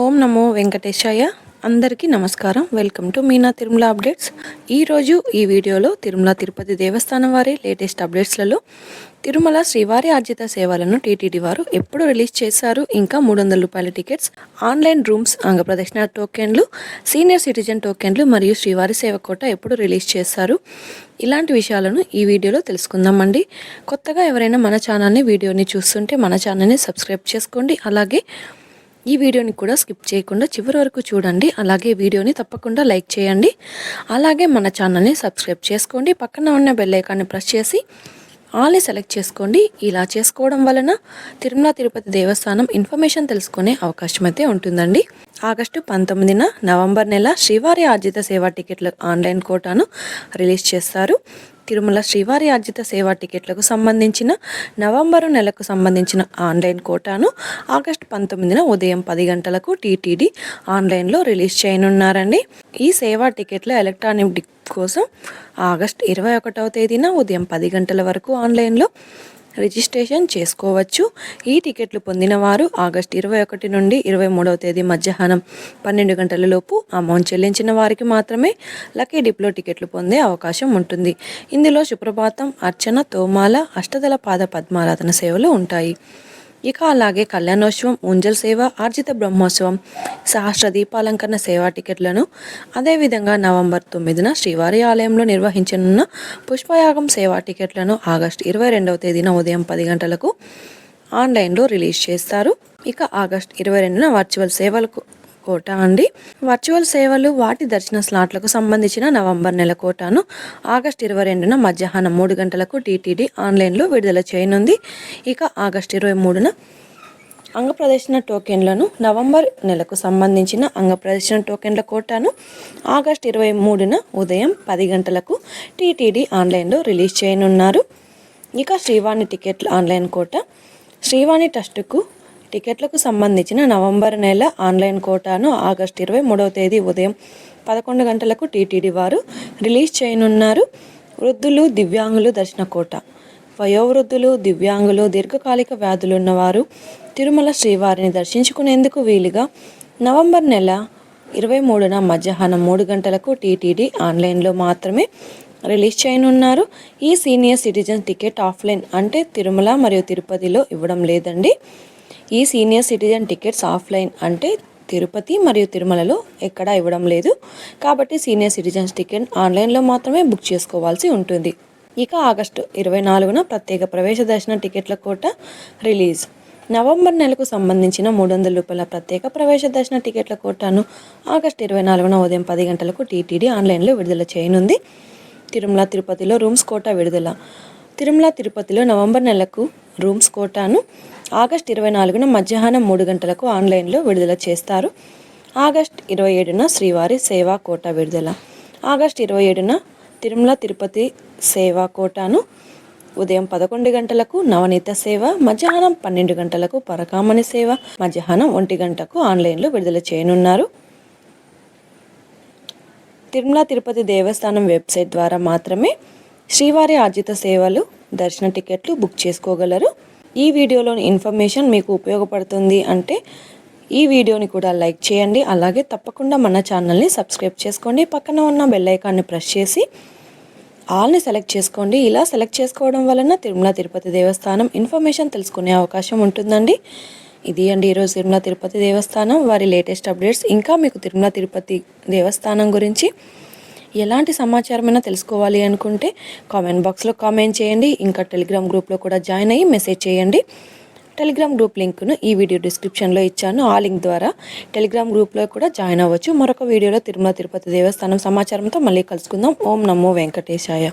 ఓం నమో వెంకటేశాయ. అందరికీ నమస్కారం. Welcome to Meena Tirumala updates. ఈరోజు ఈ వీడియోలో తిరుమల తిరుపతి దేవస్థానం వారి లేటెస్ట్ అప్డేట్స్లలో తిరుమల శ్రీవారి ఆర్జిత సేవలను టీటీడీ వారు ఎప్పుడు రిలీజ్ చేశారు? ఇంకా మూడు వందల రూపాయల టికెట్స్ ఆన్లైన్ రూమ్స్ అంగప్రదక్షిణ టోకెన్లు సీనియర్ సిటిజన్ టోకెన్లు మరియు శ్రీవారి సేవ కోట ఎప్పుడు రిలీజ్ చేశారు? ఇలాంటి విషయాలను ఈ వీడియోలో తెలుసుకుందామండి. కొత్తగా ఎవరైనా మన ఛానల్ని వీడియోని చూస్తుంటే మన ఛానల్ని సబ్స్క్రైబ్ చేసుకోండి. అలాగే ఈ వీడియోని కూడా స్కిప్ చేయకుండా చివరి వరకు చూడండి. అలాగే వీడియోని తప్పకుండా లైక్ చేయండి. అలాగే మన ఛానల్ని సబ్స్క్రైబ్ చేసుకోండి. పక్కన ఉన్న బెల్లైకాన్ని ప్రెస్ చేసి ఆల్ని సెలెక్ట్ చేసుకోండి. ఇలా చేసుకోవడం వలన తిరుమల తిరుపతి దేవస్థానం ఇన్ఫర్మేషన్ తెలుసుకునే అవకాశం అయితే ఉంటుందండి. ఆగస్టు పంతొమ్మిదిన నవంబర్ నెల శ్రీవారి ఆర్జిత సేవా టికెట్ల ఆన్లైన్ కోటాను రిలీజ్ చేస్తారు. తిరుమల శ్రీవారి ఆర్జిత సేవా టికెట్లకు సంబంధించిన నవంబరు నెలకు సంబంధించిన ఆన్లైన్ కోటాను ఆగస్టు పంతొమ్మిదిన ఉదయం పది గంటలకు టీటీడీ ఆన్లైన్లో రిలీజ్ చేయనున్నారండి. ఈ సేవా టికెట్ల ఎలక్ట్రానిక్ కోసం ఆగస్ట్ ఇరవై ఒకటవ తేదీన ఉదయం పది గంటల వరకు ఆన్లైన్లో రిజిస్ట్రేషన్ చేసుకోవచ్చు. ఈ టికెట్లు పొందిన వారు ఆగస్ట్ ఇరవై ఒకటి నుండి ఇరవై మూడవ తేదీ మధ్యాహ్నం పన్నెండు గంటల లోపు అమౌంట్ చెల్లించిన వారికి మాత్రమే లక్కీ డిప్లో టికెట్లు పొందే అవకాశం ఉంటుంది. ఇందులో సుప్రభాతం అర్చన తోమాల అష్టదల పాద పద్మారాధన సేవలు ఉంటాయి. ఇక అలాగే కళ్యాణోత్సవం ఉంజల్ సేవ ఆర్జిత బ్రహ్మోత్సవం సహస్ర దీపాలంకరణ సేవా టికెట్లను అదేవిధంగా నవంబర్ తొమ్మిదిన శ్రీవారి ఆలయంలో నిర్వహించనున్న పుష్పయాగం సేవా టికెట్లను ఆగస్టు ఇరవై రెండవ తేదీన ఉదయం పది గంటలకు ఆన్లైన్లో రిలీజ్ చేస్తారు. ఇక ఆగస్ట్ ఇరవై రెండున వర్చువల్ సేవలకు కోట అండి. వర్చువల్ సేవలు వాటి దర్శన స్లాట్లకు సంబంధించిన నవంబర్ నెల కోటాను ఆగస్ట్ ఇరవై రెండున మధ్యాహ్నం మూడు గంటలకు టీటీడీ ఆన్లైన్లో విడుదల చేయనుంది. ఇక ఆగస్ట్ ఇరవై మూడున అంగప్రదర్శన టోకెన్లను నవంబర్ నెలకు సంబంధించిన అంగప్రదర్శన టోకెన్ల కోటాను ఆగస్ట్ ఇరవై మూడున ఉదయం పది గంటలకు టీటీడీ ఆన్లైన్లో రిలీజ్ చేయనున్నారు. ఇక శ్రీవాణి టికెట్లు ఆన్లైన్ కోట. శ్రీవాణి ట్రస్టుకు టికెట్లకు సంబంధించిన నవంబర్ నెల ఆన్లైన్ కోటాను ఆగస్టు ఇరవై మూడవ తేదీ ఉదయం పదకొండు గంటలకు టీటీడీ వారు రిలీజ్ చేయనున్నారు. వృద్ధులు దివ్యాంగులు దర్శన కోట. వయోవృద్ధులు దివ్యాంగులు దీర్ఘకాలిక వ్యాధులున్నవారు తిరుమల శ్రీవారిని దర్శించుకునేందుకు వీలుగా నవంబర్ నెల ఇరవై మూడున మధ్యాహ్నం మూడు గంటలకు టీటీడీ ఆన్లైన్లో మాత్రమే రిలీజ్ చేయనున్నారు. ఈ సీనియర్ సిటిజన్ టికెట్ ఆఫ్లైన్ అంటే తిరుమల మరియు తిరుపతిలో ఇవ్వడం లేదండి. ఈ సీనియర్ సిటిజన్ టికెట్స్ ఆఫ్లైన్ అంటే తిరుపతి మరియు తిరుమలలో ఎక్కడా ఇవ్వడం లేదు. కాబట్టి సీనియర్ సిటిజన్స్ టికెట్ ఆన్లైన్లో మాత్రమే బుక్ చేసుకోవాల్సి ఉంటుంది. ఇక ఆగస్టు ఇరవై నాలుగున ప్రత్యేక ప్రవేశ దర్శన టికెట్ల కోట రిలీజ్. నవంబర్ నెలకు సంబంధించిన మూడు వందల రూపాయల ప్రత్యేక ప్రవేశ దర్శన టికెట్ల కోటాను ఆగస్టు ఇరవై నాలుగున ఉదయం పది గంటలకు టీటీడీ ఆన్లైన్లో విడుదల చేయనుంది. తిరుమల తిరుపతిలో రూమ్స్ కోట విడుదల. తిరుమల తిరుపతిలో నవంబర్ నెలకు రూమ్స్ కోటాను ఆగస్ట్ ఇరవై నాలుగున మధ్యాహ్నం మూడు గంటలకు ఆన్లైన్లో విడుదల చేస్తారు. ఆగస్ట్ ఇరవై ఏడున శ్రీవారి సేవా కోట విడుదల. ఆగస్ట్ ఇరవై ఏడున తిరుమల తిరుపతి సేవా కోటాను ఉదయం పదకొండు గంటలకు నవనీత సేవ మధ్యాహ్నం పన్నెండు గంటలకు పరకామణి సేవ మధ్యాహ్నం ఒంటి గంటకు ఆన్లైన్లో విడుదల చేయనున్నారు. తిరుమల తిరుపతి దేవస్థానం వెబ్సైట్ ద్వారా మాత్రమే శ్రీవారి ఆర్జిత సేవలు దర్శన టికెట్లు బుక్ చేసుకోగలరు. ఈ వీడియోలోని ఇన్ఫర్మేషన్ మీకు ఉపయోగపడుతుంది అంటే ఈ వీడియోని కూడా లైక్ చేయండి. అలాగే తప్పకుండా మన ఛానల్ని సబ్స్క్రైబ్ చేసుకోండి. పక్కన ఉన్న బెల్లైకాన్ని ప్రెస్ చేసి ఆల్ని సెలెక్ట్ చేసుకోండి. ఇలా సెలెక్ట్ చేసుకోవడం వలన తిరుమల తిరుపతి దేవస్థానం ఇన్ఫర్మేషన్ తెలుసుకునే అవకాశం ఉంటుందండి. ఇది అండి ఈరోజు తిరుమల తిరుపతి దేవస్థానం. వారి లేటెస్ట్ అప్డేట్స్. ఇంకా మీకు తిరుమల తిరుపతి దేవస్థానం గురించి ఎలాంటి సమాచారమైనా తెలుసుకోవాలి అనుకుంటే కామెంట్ బాక్స్లో కామెంట్ చేయండి. ఇంకా టెలిగ్రామ్ గ్రూప్లో కూడా జాయిన్ అయ్యి మెసేజ్ చేయండి. టెలిగ్రామ్ గ్రూప్ లింక్ను ఈ వీడియో డిస్క్రిప్షన్లో ఇచ్చాను. ఆ లింక్ ద్వారా టెలిగ్రామ్ గ్రూప్లో కూడా జాయిన్ అవ్వచ్చు. మరొక వీడియోలో తిరుమల తిరుపతి దేవస్థానం సమాచారంతో మళ్ళీ కలుసుకుందాం. ఓం నమో వెంకటేశాయ.